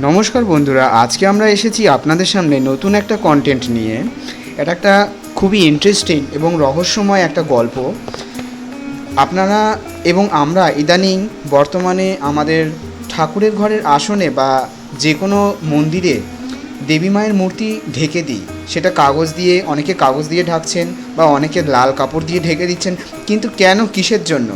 নমস্কার বন্ধুরা, আজকে আমরা এসেছি আপনাদের সামনে নতুন একটা কন্টেন্ট নিয়ে। এটা একটা খুবই ইন্টারেস্টিং এবং রহস্যময় একটা গল্প। আপনারা এবং আমরা ইদানিং বর্তমানে আমাদের ঠাকুরের ঘরের আসনে বা যে কোনো মন্দিরে দেবী মায়ের মূর্তি ঢেকে দিই। সেটা কাগজ দিয়ে, অনেকে কাগজ দিয়ে ঢাকছেন বা অনেকে লাল কাপড় দিয়ে ঢেকে দিচ্ছেন। কিন্তু কেন, কিসের জন্য?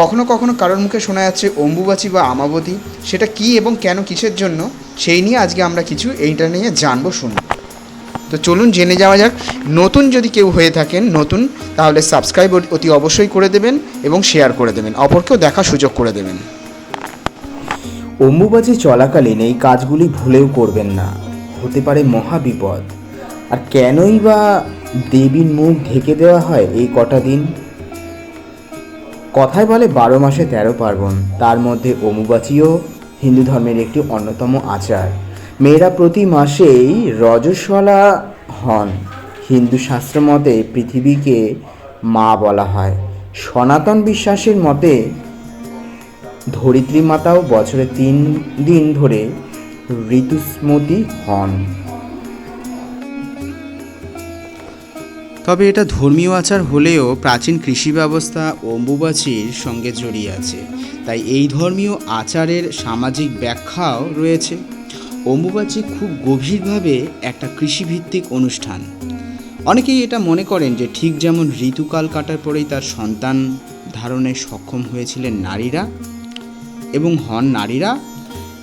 কখনো কখনো কারোর মুখে শোনা যাচ্ছে অম্বুবাচী বা আমাবতী। সেটা কি এবং কেন কিসের জন্য? সেই নিয়ে আজকে আমরা কিছু এইটা নিয়ে জানব শুনব তো চলুন জেনে যাওয়া যাক। নতুন যদি কেউ হয়ে থাকেন, নতুন, তাহলে সাবস্ক্রাইব অতি অবশ্যই করে দেবেন এবং শেয়ার করে দেবেন। অপরকেও দেখার সুযোগ করে দেবেন। অম্বুবাচী চলাকালীন এই কাজগুলি ভুলেও করবেন না। হতে পারে মহাবিপদ আর কেনই বা দেবীর মুখ ঢেকে দেওয়া হয় এই কটা দিন? কথায় বলে বারো মাসে তেরো পার্বণ। তার মধ্যে অম্বুবাচীও হিন্দু ধর্মের একটি অন্যতম আচার। মেয়েরা প্রতি মাসেই রজস্বলা হন। হিন্দু শাস্ত্র মতে পৃথিবীকে মা বলা হয়। সনাতন বিশ্বাসের মতে ধরিত্রী মাতাও বছরে তিন দিন ধরে ঋতুস্মতি হন। তবে এটা ধর্মীয় আচার হলেও প্রাচীন কৃষি ব্যবস্থা অম্বুবাচীর সঙ্গে জড়িয়ে আছে। তাই এই ধর্মীয় আচারের সামাজিক ব্যাখ্যাও রয়েছে। অম্বুবাচী খুব গভীরভাবে একটা কৃষিভিত্তিক অনুষ্ঠান। অনেকেই এটা মনে করেন যে ঠিক যেমন ঋতুকাল কাটার পরেই তার সন্তান ধারণে সক্ষম হয়েছিলেন নারীরা এবং হন নারীরা,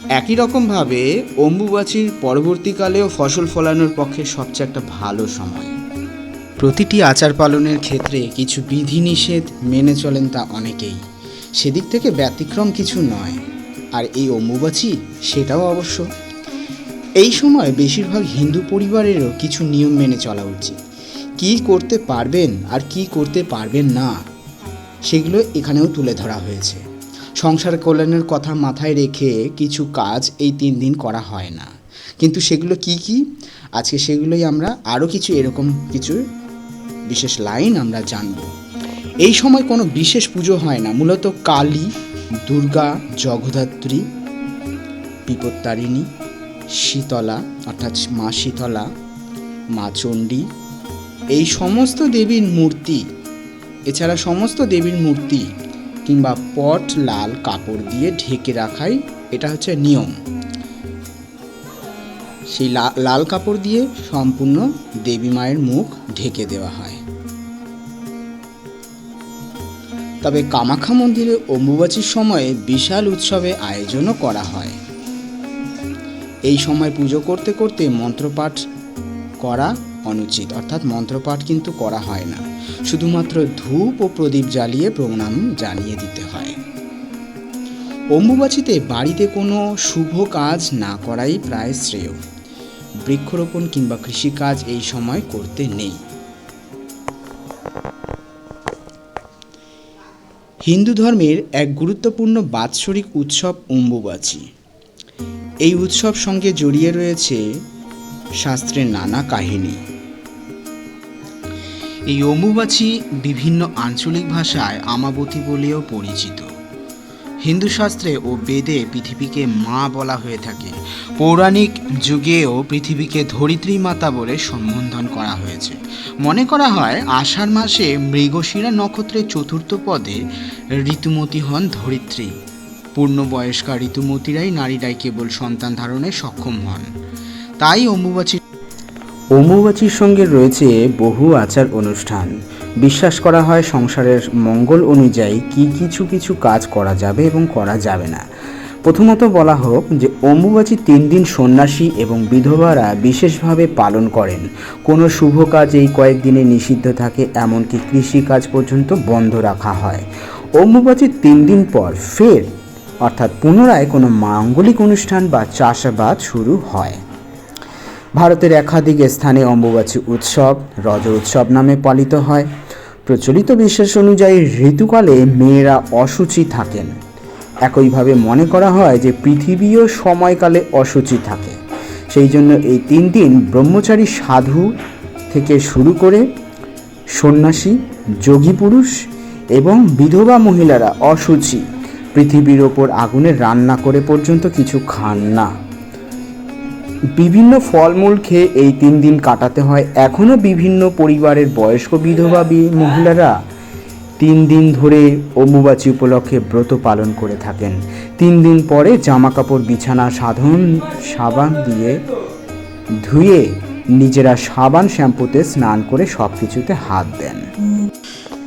একই রকমভাবে অম্বুবাচীর পরবর্তীকালেও ফসল ফলানোর পক্ষে সবচেয়ে একটা ভালো সময়। প্রতিটি আচার পালনের ক্ষেত্রে কিছু বিধিনিষেধ মেনে চলেন তা অনেকেই। সেদিক থেকে ব্যতিক্রম কিছু নয়। আর এই অম্বুবাচী, সেটাও অবশ্য। এই সময় বেশিরভাগ হিন্দু পরিবারেরও কিছু নিয়ম মেনে চলা উচিত। কী করতে পারবেন আর কি করতে পারবেন না, সেগুলো এখানেও তুলে ধরা হয়েছে। সংসার কল্যাণের কথা মাথায় রেখে কিছু কাজ এই তিন দিন করা হয় না। কিন্তু সেগুলো কি কি? আজকে সেগুলোই আমরা আরও কিছু এরকম কিছু বিশেষ লাইন আমরা জানব। এই সময় কোনো বিশেষ পুজো হয় না, মূলত কালী, দুর্গা, জগদ্ধাত্রী, বিপত্তারিণী, শীতলা, অর্থাৎ মা শীতলা, মা চণ্ডী, এই সমস্ত দেবীর মূর্তি, এছাড়া সমস্ত দেবীর মূর্তি কিংবা পট, লাল কাপড় দিয়ে ঢেকে রাখাই এটা হচ্ছে নিয়ম। সেই লাল কাপড় দিয়ে সম্পূর্ণ দেবী মায়ের মুখ ঢেকে দেওয়া হয়। তবে কামাখ্যা মন্দিরে অম্বুবাচীর সময়ে বিশাল উৎসবে আয়োজনও করা হয়। এই সময় পুজো করতে করতে মন্ত্রপাঠ করা অনুচিত, অর্থাৎ মন্ত্রপাঠ কিন্তু করা হয় না। শুধুমাত্র ধূপ ও প্রদীপ জ্বালিয়ে প্রণাম জানিয়ে দিতে হয়। অম্বুবাচীতে বাড়িতে কোনো শুভ কাজ না করাই প্রায় শ্রেয়। বৃক্ষরোপণ কিংবা কৃষিকাজ এই সময় করতে নেই। হিন্দু ধর্মের এক গুরুত্বপূর্ণ বাৎসরিক উৎসব অম্বুবাচী। এই উৎসব সঙ্গে জড়িয়ে রয়েছে শাস্ত্রের নানা কাহিনী। এই অম্বুবাচী বিভিন্ন আঞ্চলিক ভাষায় আমাবতী বলেও পরিচিত। হিন্দু শাস্ত্রে ও বেদে পৃথিবীকে মা বলা হয়ে থাকে। পৌরাণিক যুগেও পৃথিবীকে ধরিত্রী মাতা বলে সম্বোধন করা হয়েছে। মনে করা হয়, আষাঢ় মাসে মৃগশিরা নক্ষত্রের চতুর্থ পদে ঋতুমতী হন ধরিত্রী। পূর্ণবয়স্কা ঋতুমতীরাই নারীরাই কেবল সন্তান ধারণে সক্ষম হন। তাই অম্বুবাচী অম্বুবাচীর সঙ্গে রয়েছে বহু আচার অনুষ্ঠান। বিশ্বাস করা হয় সংসারের মঙ্গল অনুযায়ী কি কিছু কিছু কাজ করা যাবে এবং করা যাবে না। প্রথমত বলা হোক যে অম্বুবাচী তিন দিন সন্ন্যাসী এবং বিধবারা বিশেষভাবে পালন করেন। কোনো শুভ কাজ এই কয়েকদিনে নিষিদ্ধ থাকে, এমনকি কৃষিকাজ পর্যন্ত বন্ধ রাখা হয়। অম্বুবাচীর তিন দিন পর ফের, অর্থাৎ পুনরায় কোনো মাঙ্গলিক অনুষ্ঠান বা চাষাবাদ শুরু হয়। ভারতের একাধিক স্থানে অম্বুবাচী উৎসব, রজ উৎসব নামে পালিত হয়। প্রচলিত বিশ্বাস অনুযায়ী ঋতুকালে মেয়েরা অসুচি থাকেন। একইভাবে মনে করা হয় যে পৃথিবীও সময়কালে অসুচি থাকে। সেই জন্য এই তিন দিন ব্রহ্মচারী সাধু থেকে শুরু করে সন্ন্যাসী, যোগী পুরুষ এবং বিধবা মহিলারা অসুচি। পৃথিবীর ওপর আগুনে রান্না করে পর্যন্ত কিছু খান না। বিভিন্ন ফলমূল খেয়ে এই তিন দিন কাটাতে হয় এখনও বিভিন্ন পরিবারের বয়স্ক বিধবা মহিলারা। তিন দিন ধরে অম্বুবাচী উপলক্ষে ব্রত পালন করে থাকেন। তিন দিন পরে জামা কাপড় বিছানা সাধারণ সাবান দিয়ে ধুয়ে নিজেরা সাবান শ্যাম্পুতে স্নান করে সব কিছুতে হাত দেন।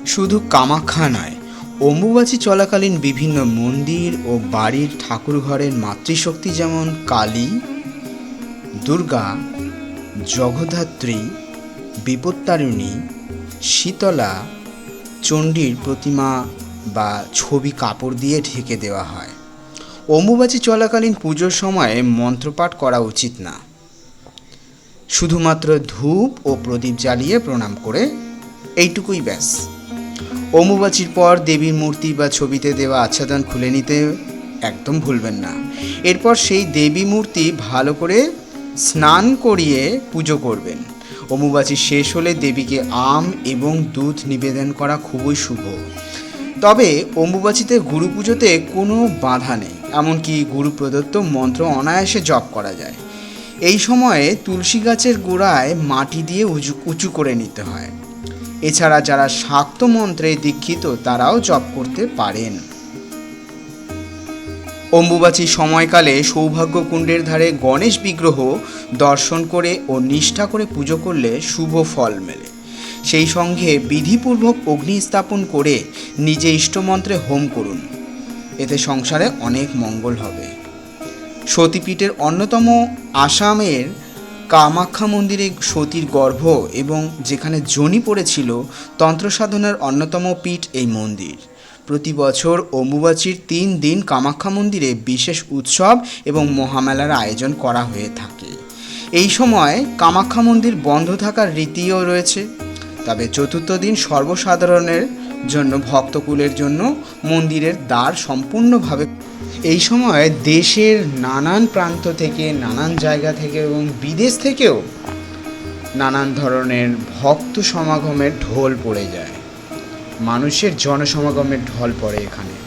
শুধু কামাখ্যা নয়, অম্বুবাচী চলাকালীন বিভিন্ন মন্দির ও বাড়ির ঠাকুর ঘরের মাতৃশক্তি যেমন কালী দুর্গা, জগদ্ধাত্রী, বিপত্তারিণী, শীতলা, চণ্ডীর প্রতিমা বা ছবি কাপড় দিয়ে ঢেকে দেওয়া হয়। অম্বুবাচী চলাকালীন পুজোর সময়ে মন্ত্রপাঠ করা উচিত না। শুধুমাত্র ধূপ ও প্রদীপ জ্বালিয়ে প্রণাম করে, এইটুকুই ব্যাস। অম্বুবাচীর পর দেবীর মূর্তি বা ছবিতে দেওয়া আচ্ছাদন খুলে নিতে একদম ভুলবেন না। এরপর সেই দেবী মূর্তি ভালো করে স্নান করিয়ে পুজো করবেন। অম্বুবাচী শেষ হলে দেবীকে আম এবং দুধ নিবেদন করা খুবই শুভ। তবে অম্বুবাচীতে গুরু পুজোতে কোনো বাধা নেই, এমনকি গুরু প্রদত্ত মন্ত্র অনায়াসে জপ করা যায়। এই সময়ে তুলসী গাছের গোড়ায় মাটি দিয়ে উঁচু উঁচু করে নিতে হয়। এছাড়া যারা শাক্ত মন্ত্রে দীক্ষিত, তারাও জপ করতে পারেন। অম্বুবাচী সময়কালে সৌভাগ্য কুণ্ডের ধারে গণেশ বিগ্রহ দর্শন করে ও নিষ্ঠা করে পুজো করলে শুভ ফল মেলে। সেই সঙ্গে বিধিপূর্বক অগ্নি স্থাপন করে নিজে ইষ্টমন্ত্রে হোম করুন। এতে সংসারে অনেক মঙ্গল হবে। সতীপীঠের অন্যতম আসামের কামাখ্যা মন্দিরে সতীর গর্ভ এবং যেখানে জনি পড়েছিল তন্ত্র সাধনার অন্যতম পীঠ এই মন্দির। প্রতি বছর অম্বুবাচীর তিন দিন কামাখ্যা মন্দিরে বিশেষ উৎসব এবং মহামেলার আয়োজন করা হয়ে থাকে। এই সময় কামাখ্যা মন্দির বন্ধ থাকার রীতিও রয়েছে। তবে চতুর্থ দিন সর্বসাধারণের জন্য, ভক্তকুলের জন্য মন্দিরের দ্বার সম্পূর্ণভাবে এই সময় দেশের নানান প্রান্ত থেকে, নানান জায়গা থেকে এবং বিদেশ থেকেও নানান ধরনের ভক্ত সমাগমের ঢোল পড়ে যায়। মানুষের জনসমাগমের ঢল পড়ে এখানে।